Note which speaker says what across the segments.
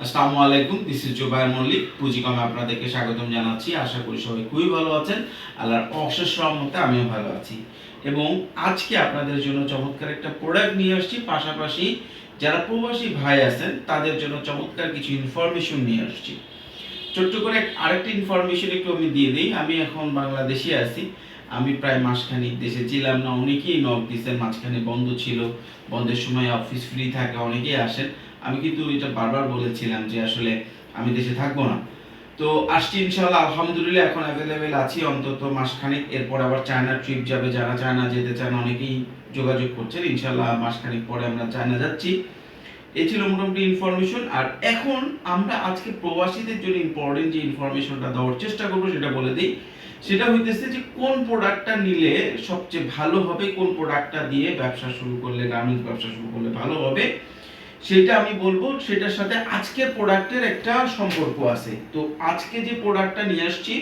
Speaker 1: আসসালামু আলাইকুম this is Zubair Mallick পুঁজিকমে আপনাদেরকে স্বাগতম জানাচ্ছি। আশা করি সবাই খুবই ভালো আছেন। আল্লাহর অশেষ রহমতে আমিও ভালো আছি। এবং আজকে আপনাদের জন্য চমৎকার একটা প্রোডাক্ট নিয়ে আসছি। পাশাপাশি যারা প্রবাসী ভাই আছেন, তাদের জন্য চমৎকার কিছু ইনফরমেশন নিয়ে আসছি। ছোট্ট করে আরেকটা ইনফরমেশন একটু আমি দিয়ে দিই। আমি এখন বাংলাদেশে আছি। আমি প্রায় মাসখানিক দেশে ছিলাম না, অনেকেই নক দিচ্ছেন মাঝখানে বন্ধ ছিল। বন্ধের সময় অফিস ফ্রি থাকে, অনেকেই আসেন। আমি কিন্তু এটা বারবার বলেছিলাম যে আসলে আমি দেশে থাকব না। তো আসছি ইনশাল্লাহ আলহামদুলিল্লাহ এখন অ্যাভেলেবেল আছি, অন্তত মাসখানেক। এরপর আবার চায়না ট্রিপ যাবে, যারা চায়না যেতে চান অনেকেই যোগাযোগ করছেন। ইনশাল্লাহ মাসখানেক পরে আমরা চায়না যাচ্ছি। এই ছিল মোটামুটি ইনফরমেশন আর এখন আমরা আজকে প্রবাসীদের জন্য ইম্পর্টেন্ট যে ইনফরমেশনটা দেওয়ার চেষ্টা করব, সেটা বলে দিই। সেটা হইতেছে যে কোন প্রোডাক্টটা নিলে সবচেয়ে ভালো হবে, কোন প্রোডাক্টটা দিয়ে ব্যবসা শুরু করলে গার্মেন্টস ব্যবসা শুরু করলে ভালো হবে। সেটা আমি বলব, সেটার সাথে আজকের প্রোডাক্টের একটা সম্পর্ক আছে। তো আজকে যে প্রোডাক্টটা নিয়ে আসছি,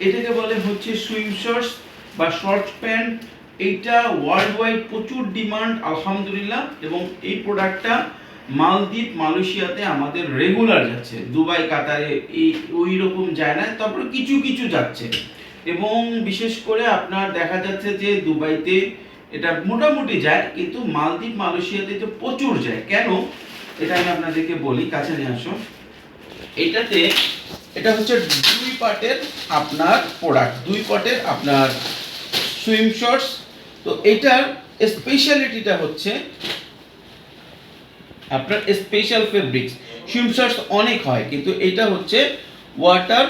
Speaker 1: এটাকে বলে হচ্ছে সুইম শর্টস বা শর্ট প্যান্ট এইটা ওয়ার্ল্ড ওয়াইড প্রচুর ডিমান্ড আলহামদুলিল্লাহ। এবং এই প্রোডাক্টটা মালদ্বীপ, মালয়েশিয়াতে আমাদের রেগুলার যাচ্ছে। দুবাই, কাতারে, এই ওই রকম যায় না তারপরে কিছু কিছু যাচ্ছে। এবং বিশেষ করে আপনার দেখা যাচ্ছে যে দুবাইতে এটা মোটামুটি যায়, কিন্তু মালদ্বীপ, মালয়েশিয়াতে তো প্রচুর যায়। কেন? এটা আমি আপনাদেরকে বলি, কাছে নিয়ে আসো এটাতে, এটা হচ্ছে দুই পার্টের আপনার প্রোডাক্ট দুই পার্টের আপনার সুইম শর্টস তো এটার স্পেশালিটিটা হচ্ছে আপনার স্পেশাল ফেব্রিক্স সুইম শর্টস অনেক হয়, কিন্তু এটা হচ্ছে ওয়াটার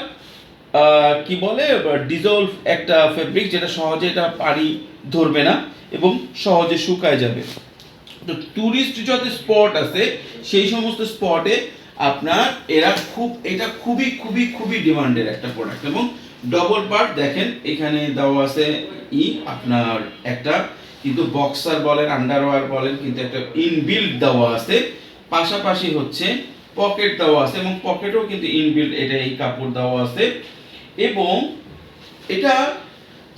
Speaker 1: কি বলে ডিজলভ একটা ফেব্রিক যেটা সহজে এটা পানি ধরবে না এবং সহজে শুকায় যাবে। তো ট্যুরিস্ট যত স্পট আছে, সেই সমস্ত স্পটে আপনার এরা খুব, এটা খুবই খুবই খুবই ডিমান্ডের একটা প্রোডাক্ট এবং ডবল পার্ট দেখেন, এখানে দেওয়া আছে ই আপনার একটা, কিন্তু বক্সার বলেন আন্ডারওয়ার বলেন, কিন্তু একটা ইনবিল্ড দেওয়া আছে। পাশাপাশি হচ্ছে পকেট দেওয়া আছে এবং পকেটও কিন্তু ইনবিল্ড এটা এই কাপড় দেওয়া আছে। এবং এটা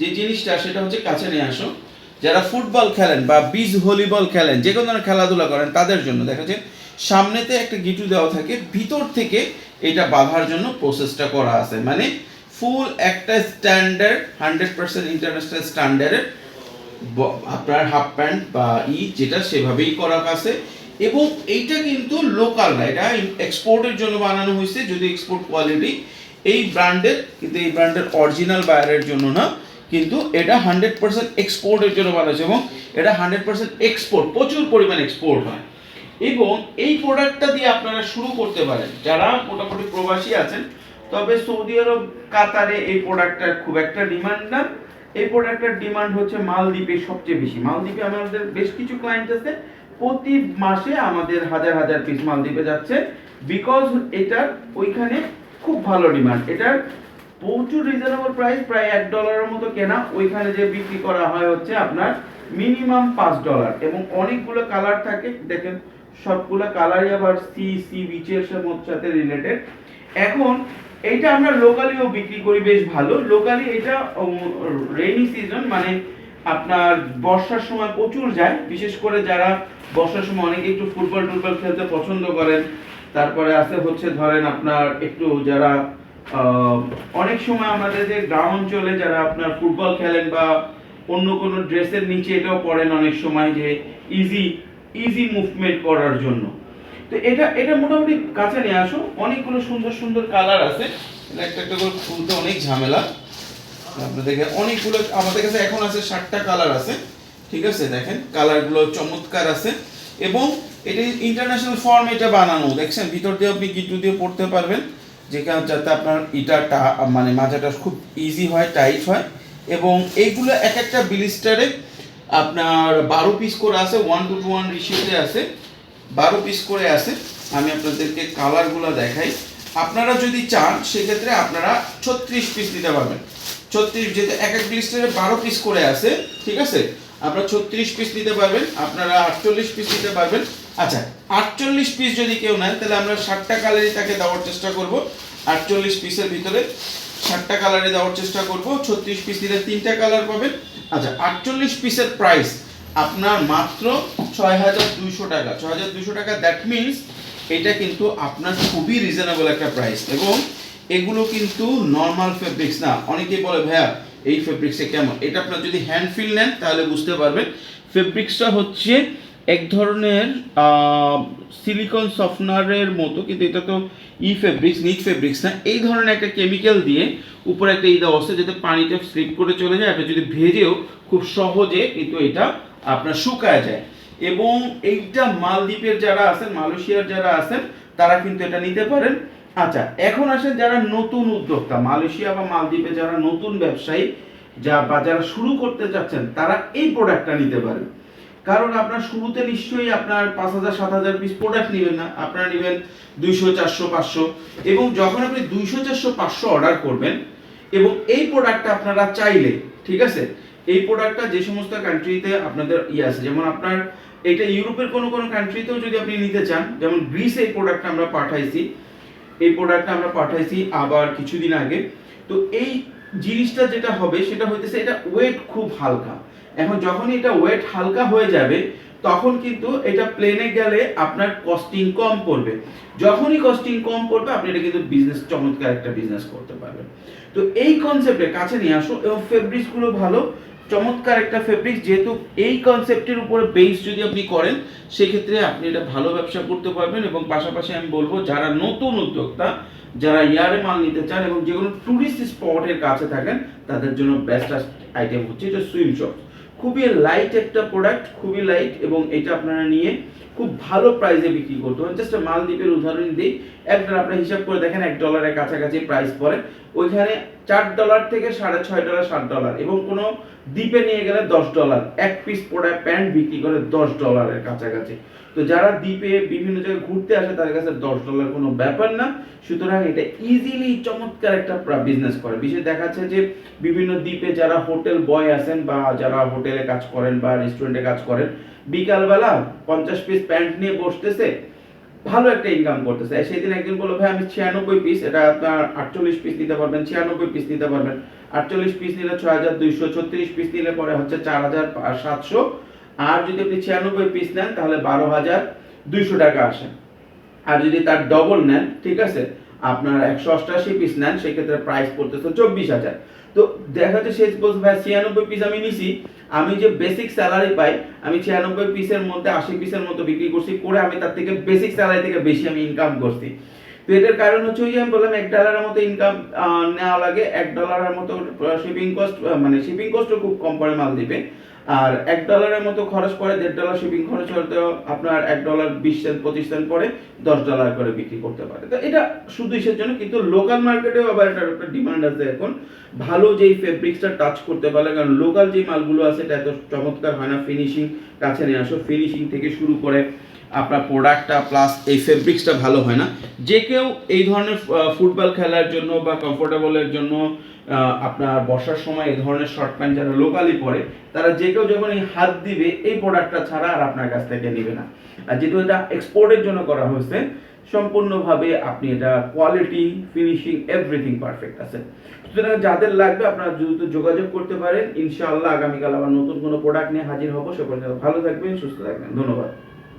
Speaker 1: যে জিনিসটা সেটা হচ্ছে কাছে নিয়ে আসো। যারা ফুটবল খেলেন বা বিচ ভলিবল খেলেন, যে কোনো খেলাধুলা করেন, তাদের জন্য দেখা যায় সামনেতে একটা গিটু দেওয়া থাকে, ভিতর থেকে এটা বাঁধার জন্য প্রসেসটা করা আছে। মানে ফুল একটা স্ট্যান্ডার্ড হান্ড্রেড পার্সেন্ট ইন্টারন্যাশনাল স্ট্যান্ডার্ডের আপনার হাফ প্যান্ট বা ই যেটা সেভাবেই করা আছে। এবং এইটা কিন্তু লোকাল না, এটা এক্সপোর্টের জন্য বানানো হয়েছে, যদি এক্সপোর্ট কোয়ালিটি এই ব্র্যান্ডের কিন্তু এই ব্র্যান্ডের অরিজিনাল বায়ারের জন্য না। কিন্তু এটা হান্ড্রেড পার্সেন্ট এক্সপোর্টের জন্য বানাচ্ছে এবং এটা হান্ড্রেড পার্সেন্ট এক্সপোর্ট প্রচুর পরিমাণ এক্সপোর্ট হয়। এবং এই প্রোডাক্টটা দিয়ে আপনারা শুরু করতে পারেন। যারা মোটামুটি প্রবাসী আছেন, তবে সৌদি আরব, কাতারে এই প্রোডাক্টটার খুব একটা ডিমান্ড না। এই প্রোডাক্টটার ডিমান্ড হচ্ছে মালদ্বীপে সবচেয়ে বেশি। মালদ্বীপে আমাদের বেশ কিছু ক্লায়েন্ট আছে। প্রতি মাসে আমাদের হাজার হাজার পিস মালদ্বীপে যাচ্ছে। বিকজ এটার ওইখানে খুব ভালো ডিমান্ড এটার প্রচুর রিজনেবল প্রাইস প্রায় এক ডলারের মতো কেনা। ওইখানে যে বিক্রি করা হয় হচ্ছে আপনার মিনিমাম পাঁচ ডলার এবং অনেকগুলো কালার থাকে। দেখেন, সবগুলো কালারই আবার সি সি বিচের সাথে রিলেটেড এখন, এইটা আমরা লোকালিও বিক্রি করি, বেশ ভালো। লোকালি এটা রেইনি সিজন মানে আপনার বর্ষার সময় প্রচুর যায়। বিশেষ করে যারা বর্ষার সময় অনেকে একটু ফুটবল টুটবল খেলতে পছন্দ করেন। তারপরে আছে হচ্ছে ধরেন আপনার একটু যারা অনেক সময় আমাদের যে গ্রাম অঞ্চলে যারা আপনার ফুটবল খেলেন বা অন্য কোনো ড্রেসের নিচে এটাও পড়েন অনেক সময় যে ইজি ইজি মুভমেন্ট করার জন্য। তো এটা এটা মোটামুটি কাছে নিয়ে আসো, অনেকগুলো সুন্দর সুন্দর কালার আছে। এটা একটা একটা করে খুলতে অনেক ঝামেলা। আপনাদের অনেকগুলো, আমাদের কাছে এখন আছে ষাটটা কালার আছে। ঠিক আছে, দেখেন কালারগুলো চমৎকার আছে। এবং এটা ইন্টারন্যাশনাল ফর্ম এটা বানানো, দেখছেন, ভিতর দিয়ে আপনি গিটু দিয়ে পড়তে পারবেন। যেখানে যাতে আপনার ইটারটা মানে মাজাটা খুব ইজি হয় টাইট হয়। এবং এইগুলো এক একটা বিলিস্টারে আপনার বারো পিস করে আছে ওয়ান টু টু ওয়ান রিসিউতে আছে। বারো পিস করে আছে। আমি আপনাদেরকে কালারগুলো দেখাই। আপনারা যদি চান, সেক্ষেত্রে আপনারা ছত্রিশ পিস দিতে পারবেন। ছত্রিশ যেহেতু এক এক লিস্টারে বারো পিস করে আছে, ঠিক আছে? আপনারা ছত্রিশ পিস দিতে পারবেন, আপনারা আটচল্লিশ পিস দিতে পারবেন। আচ্ছা আটচল্লিশ পিস যদি কেউ নেন তাহলে আমরা ষাটটা কালারই তাকে দেওয়ার চেষ্টা করব। আটচল্লিশ পিসের ভিতরে ষাটটা কালারে দেওয়ার চেষ্টা করব। ছত্রিশ পিস দিলে তিনটা কালার পাবেন। আচ্ছা আটচল্লিশ পিসের প্রাইস আপনার মাত্র ছয় হাজার দুইশো টাকা। ছয় হাজার দুইশো টাকা দ্যাট মিনস এটা কিন্তু আপনার খুবই রিজনেবল একটা প্রাইস এবং এগুলো কিন্তু নর্মাল ফেব্রিক্স না। অনেকেই বলে, ভাইয়া, এই ফেব্রিক্সে কেমন? এটা আপনার যদি হ্যান্ড ফিল নেন, তাহলে বুঝতে পারবেন। ফেব্রিক্সটা হচ্ছে এক ধরনের সিলিকন সফটনারের মতো, কিন্তু এটা তো ই ফেব্রিক্স নিট ফেব্রিক্স না। এই ধরনের একটা কেমিক্যাল দিয়ে উপরে একটা ই দেওয়া যাতে পানিটা স্লিপ করে চলে যায় এটা যদি ভেজেও খুব সহজে কিন্তু এটা আপনার শুকায় যায়। এবং এইটা মালদ্বীপের যারা আছেন, মালয়েশিয়ার যারা আছেন, তারা কিন্তু এটা নিতে পারেন। আচ্ছা এখন আসেন যারা নতুন উদ্যোক্তা, মালয়েশিয়া বা মালদ্বীপে যারা নতুন ব্যবসায়ী, যা বা যারা শুরু করতে যাচ্ছেন, তারা এই প্রোডাক্টটা নিতে পারেন। কারণ আপনার শুরুতে নিশ্চয়ই আপনার পাঁচ হাজার, সাত হাজার পিস প্রোডাক্ট নেবেন না। আপনারা নেবেন দুইশো, চারশো, পাঁচশো। এবং যখন আপনি দুইশো, চারশো, পাঁচশো অর্ডার করবেন, এবং এই প্রোডাক্টটা আপনারা চাইলে, ঠিক আছে? এই প্রোডাক্টটা যে সমস্ত কান্ট্রিতে আপনাদের ইয়ে আছে, যেমন আপনার এটা ইউরোপের কোনো কোনো কান্ট্রিতেও যদি আপনি নিতে চান, যেমন গ্রিসে এই প্রোডাক্টটা আমরা পাঠাইছি। এই প্রোডাক্টটা আমরা পাঠাইছি আবার কিছুদিন আগে। তো এই জিনিসটা যেটা হবে, সেটা হইতেছে এটা ওয়েট খুব হালকা। এখন যখনই এটা ওয়েট হালকা হয়ে যাবে, তখন কিন্তু এটা প্লেনে গেলে আপনার কস্টিং কম পড়বে। যখনই কস্টিং কম পড়বে, আপনি এটা কিন্তু বিজনেস চমৎকার একটা বিজনেস করতে পারবেন। তো এই কনসেপ্টে কাছে নিয়ে আসো এবং ফেব্রিক্সগুলো ভালো, চমৎকার একটা ফেব্রিক্স যেহেতু এই কনসেপ্টের উপরে বেস যদি আপনি করেন, সেক্ষেত্রে আপনি এটা ভালো ব্যবসা করতে পারবেন, এবং পাশাপাশি আমি বলব, যারা নতুন উদ্যোক্তা, যারা ইয়ারে মাল নিতে চান, এবং যেগুলো টুরিস্ট স্পটের কাছে থাকেন, তাদের জন্য বেস্ট আইটেম হচ্ছে এটা সুইম শপ খুবই লাইট একটা প্রোডাক্ট খুবই লাইট এবং এটা আপনারা নিয়ে খুব ভালো প্রাইসে বিক্রি করতে পারেন। জাস্ট মালদ্বীপের উদাহরণ দিই। এক ডলার আপনি হিসাব করে দেখেন এক ডলারের কাছাকাছি প্রাইস পড়ে। ওইখানে চার ডলার থেকে সাড়ে ছয় ডলার সাত ডলার এবং কোনো দ্বীপে নিয়ে গেলে দশ ডলার এক পিস প্রোডাক্ট প্যান্ট বিক্রি করে দশ ডলারের কাছাকাছি। তো যারা দ্বীপে বিভিন্ন জায়গায় ঘুরতে আসে, তাদের কাছে দশ ডলার কোনো ব্যাপার না। সুতরাং এটা ইজিলি চমৎকার একটা বিজনেস করে। বিশেষ দেখা যাচ্ছে যে বিভিন্ন দ্বীপে যারা হোটেল বয় আছেন বা যারা হোটেলে কাজ করেন বা রেস্টুরেন্টে কাজ করেন, বিকালবেলা পঞ্চাশ পিস প্যান্ট নিয়ে বসতেছে ভালো একটা ইনকাম করতেছে। সেদিন একদিন বলল, ভাই, আমি ছিয়ানব্বই পিস এটা আপনার আটচল্লিশ পিস নিতে পারবেন, ছিয়ানব্বই পিস নিতে পারবেন। আটচল্লিশ পিস নিলে ছয় হাজার দুইশো ছত্রিশ পিস নিলে পরে হচ্ছে চার হাজার সাতশো। আর যদি আপনি ছিয়ানব্বই পিস নেন, তাহলে বারো হাজার দুইশো টাকা আসে। আর যদি তার ডবল নেন, ঠিক আছে আপনার একশো অষ্টাশি পিস নেন, সেক্ষেত্রে প্রাইস পড়তেছে চব্বিশ হাজার। তো দেখা যাচ্ছে সে বলছে, ভাই, ছিয়ানব্বই পিস আমি নিছি। আমি যে বেসিক স্যালারি পাই, আমি ছিয়ানব্বই পিসের মধ্যে আশি পিসের মতো বিক্রি করছি, করে আমি তার থেকে বেসিক স্যালারি থেকে বেশি আমি ইনকাম করছি। তো এটার কারণ হচ্ছে ওই যে আমি বললাম, এক ডলারের মতো ইনকাম নেওয়া লাগে, এক ডলারের মতো শিপিং কস্ট মানে শিপিং কস্টও খুব কম পড়ে মালদ্বীপে আর এক ডলারের মতো খরচ পড়ে, দেড় ডলার শিপিং খরচ হতে আপনার এক ডলার বিশ সেন্ট পঁচিশ সেন্ট পরে দশ ডলার করে বিক্রি করতে পারে। তো এটা শুধু ইসের জন্য, কিন্তু লোকাল মার্কেটেও আবার এটার একটা ডিমান্ড আছে। এখন ভালো যেই ফেব্রিক্সটা টাচ করতে পারে কারণ লোকাল যে মালগুলো আছে, এটা এত চমৎকার হয় না ফিনিশিং কাছে নিয়ে আসো। ফিনিশিং থেকে শুরু করে আপনার প্রোডাক্টটা প্লাস এই ফেব্রিক্সটা ভালো হয় না। যে কেউ এই ধরনের ফুটবল খেলার জন্য বা কমফোর্টেবলের জন্য আপনার বর্ষার সময় এই ধরনের শর্ট প্যান্ট যারা লোকালি পরে, তারা যে কেউ যখন এই হাত দিবে, এই প্রোডাক্টটা ছাড়া আর আপনার কাছ থেকে নেবে না। আর যেহেতু এটা এক্সপোর্টের জন্য করা হয়েছে, সম্পূর্ণভাবে আপনি এটা কোয়ালিটি ফিনিশিং এভরিথিং পারফেক্ট আছে। সুতরাং যাদের লাগবে আপনারা দ্রুত যোগাযোগ করতে পারেন। ইনশাআল্লাহ আগামীকাল আবার নতুন কোনো প্রোডাক্ট নিয়ে হাজির হব। সে পর্যন্ত ভালো থাকবেন, সুস্থ থাকবেন। ধন্যবাদ।